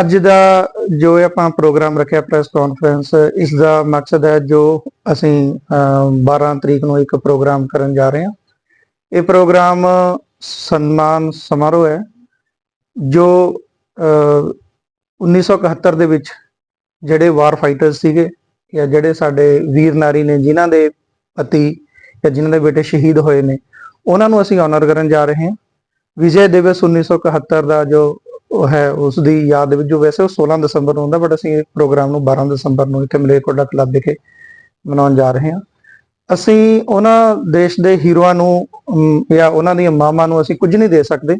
ਅੱਜ ਦਾ ਜੋ ਆਪਾਂ ਪ੍ਰੋਗਰਾਮ ਰੱਖਿਆ ਪ੍ਰੈਸ ਕਾਨਫਰੰਸ ਇਸ ਦਾ ਮਕਸਦ ਹੈ ਜੋ ਅਸੀਂ ਅਹ, 12 ਤਰੀਕ ਨੂੰ ਇੱਕ ਪ੍ਰੋਗਰਾਮ ਕਰਨ ਜਾ ਰਹੇ ਹਾਂ। ਇਹ ਪ੍ਰੋਗਰਾਮ ਸਨਮਾਨ ਸਮਾਰੋਹ ਹੈ ਜੋ ਅਹ, 1971 ਦੇ ਵਿੱਚ ਜਿਹੜੇ ਵਾਰ ਫਾਈਟਰਸ ਸੀਗੇ ਜਾਂ ਜਿਹੜੇ ਸਾਡੇ ਵੀਰ ਨਾਰੀ ਨੇ ਜਿਨ੍ਹਾਂ ਦੇ ਪਤੀ ਜਾਂ ਜਿਨ੍ਹਾਂ ਦੇ ਬੇਟੇ ਸ਼ਹੀਦ ਹੋਏ ਨੇ ਉਹਨਾਂ ਨੂੰ ਅਸੀਂ ਆਨਰ ਕਰਨ ਜਾ ਰਹੇ ਹਾਂ। ਵਿਜੇ ਦਿਵਸ 1971 ਦਾ ਜੋ ਉਹ ਹੈ ਉਸ ਦੀ ਯਾਦ ਵਿੱਚ ਜੋ ਵੈਸੇ ਉਹ 16 ਦਸੰਬਰ ਨੂੰ ਹੁੰਦਾ ਬਟ ਅਸੀਂ ਇਹ ਪ੍ਰੋਗਰਾਮ ਨੂੰ 12 ਦਸੰਬਰ ਨੂੰ ਇੱਥੇ ਮਲੇਰਕੋਟਲਾ ਕਲੱਬ ਵਿਖੇ ਮਨਾਉਣ ਜਾ ਰਹੇ ਹਾਂ। ਅਸੀਂ ਉਹਨਾਂ ਦੇਸ਼ ਦੇ ਹੀਰੋਆਂ ਨੂੰ ਜਾਂ ਉਹਨਾਂ ਦੀਆਂ ਮਾਵਾਂ ਨੂੰ ਅਸੀਂ ਕੁਝ ਨਹੀਂ ਦੇ ਸਕਦੇ।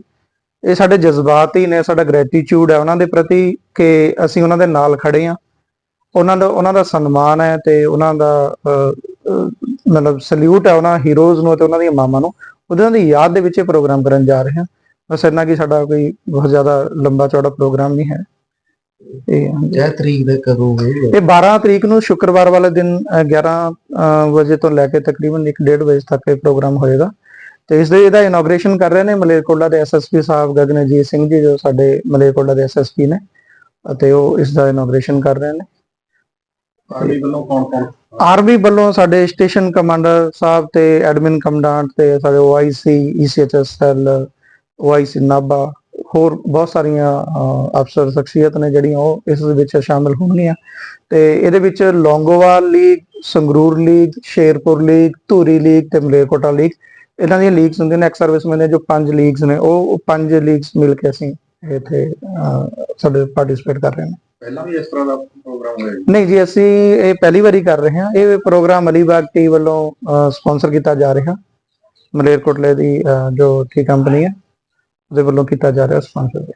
ਇਹ ਸਾਡੇ ਜਜ਼ਬਾਤ ਹੀ ਨੇ, ਸਾਡਾ ਗ੍ਰੈਟੀਟਿਊਡ ਹੈ ਉਹਨਾਂ ਦੇ ਪ੍ਰਤੀ ਕਿ ਅਸੀਂ ਉਹਨਾਂ ਦੇ ਨਾਲ ਖੜੇ ਹਾਂ। ਉਹਨਾਂ ਦਾ ਉਹਨਾਂ ਦਾ ਸਨਮਾਨ ਹੈ ਤੇ ਉਹਨਾਂ ਦਾ ਮਤਲਬ ਸਲੂਟ ਹੈ ਉਹਨਾਂ ਹੀਰੋਜ਼ ਨੂੰ ਤੇ ਉਹਨਾਂ ਦੀਆਂ ਮਾਵਾਂ ਨੂੰ। ਉਹਨਾਂ ਦੀ ਯਾਦ ਦੇ ਵਿੱਚ ਇਹ ਪ੍ਰੋਗਰਾਮ ਕਰਨ ਜਾ ਰਹੇ ਹਾਂ। ਬਸ ਇੰਨਾ ਕਿ ਸਾਡਾ ਕੋਈ ਬਹੁਤ ਜ਼ਿਆਦਾ ਲੰਬਾ ਚੌੜਾ ਪ੍ਰੋਗਰਾਮ ਨਹੀਂ ਹੈ। ਇਹ ਇਹ ਤਰੀਕ ਦੇ ਹੋਊਗਾ ਇਹ 12 ਤਰੀਕ ਨੂੰ ਸ਼ੁੱਕਰਵਾਰ ਵਾਲੇ ਦਿਨ ਅਹ, 11 ਅਹ, ਵਜੇ ਤੋਂ ਲੈ ਕੇ ਤਕਰੀਬਨ 1:30 ਵਜੇ ਤੱਕ ਇਹ ਪ੍ਰੋਗਰਾਮ ਹੋਏਗਾ। ਤੇ ਇਸ ਦੇ ਇਹਦਾ ਇਨੋਗ੍ਰੇਸ਼ਨ ਕਰ ਰਹੇ ਨੇ ਮਲੇਰਕੋਟਲਾ ਦੇ ਐਸਐਸਪੀ ਸਾਹਿਬ ਗਗਨਜੀਤ ਸਿੰਘ ਜੀ ਜੋ ਸਾਡੇ ਮਲੇਰਕੋਟਲਾ ਦੇ ਐਸਐਸਪੀ ਨੇ ਅਤੇ ਉਹ ਇਸ ਦਾ ਇਨੋਗ੍ਰੇਸ਼ਨ ਕਰ ਰਹੇ ਨੇ। ਆਰਮੀ ਵੱਲੋਂ ਕੌਣ ਕੌਣ? ਆਰਮੀ ਵੱਲੋਂ ਸਾਡੇ ਸਟੇਸ਼ਨ ਕਮਾਂਡਰ ਸਾਹਿਬ ਤੇ ਐਡਮਿਨ ਕਮਾਂਡੈਂਟ ਤੇ ਸਾਡੇ OIC ECHS cell OIC Nabha ਹੋਰ ਬਹੁਤ ਸਾਰੀਆਂ ਅਫਸਰ ਸ਼ਖਸੀਅਤ ਨੇ ਜਿਹੜੀਆਂ ਉਹ ਇਸ ਦੇ ਵਿੱਚ ਸ਼ਾਮਿਲ ਹੋਣਗੀਆਂ। ਤੇ ਇਹਦੇ ਵਿੱਚ Longowal league Sangrur league Sherpur league Dhuri league ਤੇ ਮਲੇਰਕੋਟਲਾ ਲੀਗ। ਇਹਨਾਂ ਦੀਆਂ ਲੀਗਸ ਹੁੰਦੀਆਂ ਨੇ ਐਕਸ ਸਰਵਿਸਮੈਨ ਦੇ ਜੋ ਪੰਜ ਲੀਗਸ ਨੇ ਉਹ ਪੰਜ ਲੀਗਸ ਮਿਲ ਕੇ ਅਸੀਂ ਇੱਥੇ ਸਾਡੇ ਪਾਰਟਿਸਿਪੇਟ ਕਰ ਰਹੇ ਹਾਂ। ਪਹਿਲਾਂ ਵੀ ਇਸ ਤਰ੍ਹਾਂ ਦਾ ਪ੍ਰੋਗਰਾਮ ਹੋਇਆ ਨਹੀਂ ਜੀ ਅਸੀਂ ਇਹ ਪਹਿਲੀ ਵਾਰੀ ਕਰ ਰਹੇ ਹਾਂ। ਇਹ ਪ੍ਰੋਗਰਾਮ ਅਲੀਬਾਗ ਟੀ ਵੱਲੋਂ ਸਪਾਂਸਰ ਕੀਤਾ ਜਾ ਰਿਹਾ। ਮਲੇਰਕੋਟਲੇ ਦੀ ਜੋ ਟੀ ਕੰਪਨੀ ਹੈ। ਦੇ ਵੱਲੋਂ ਕੀਤਾ ਜਾ ਰਿਹਾ ਸਪਾਂਸਰ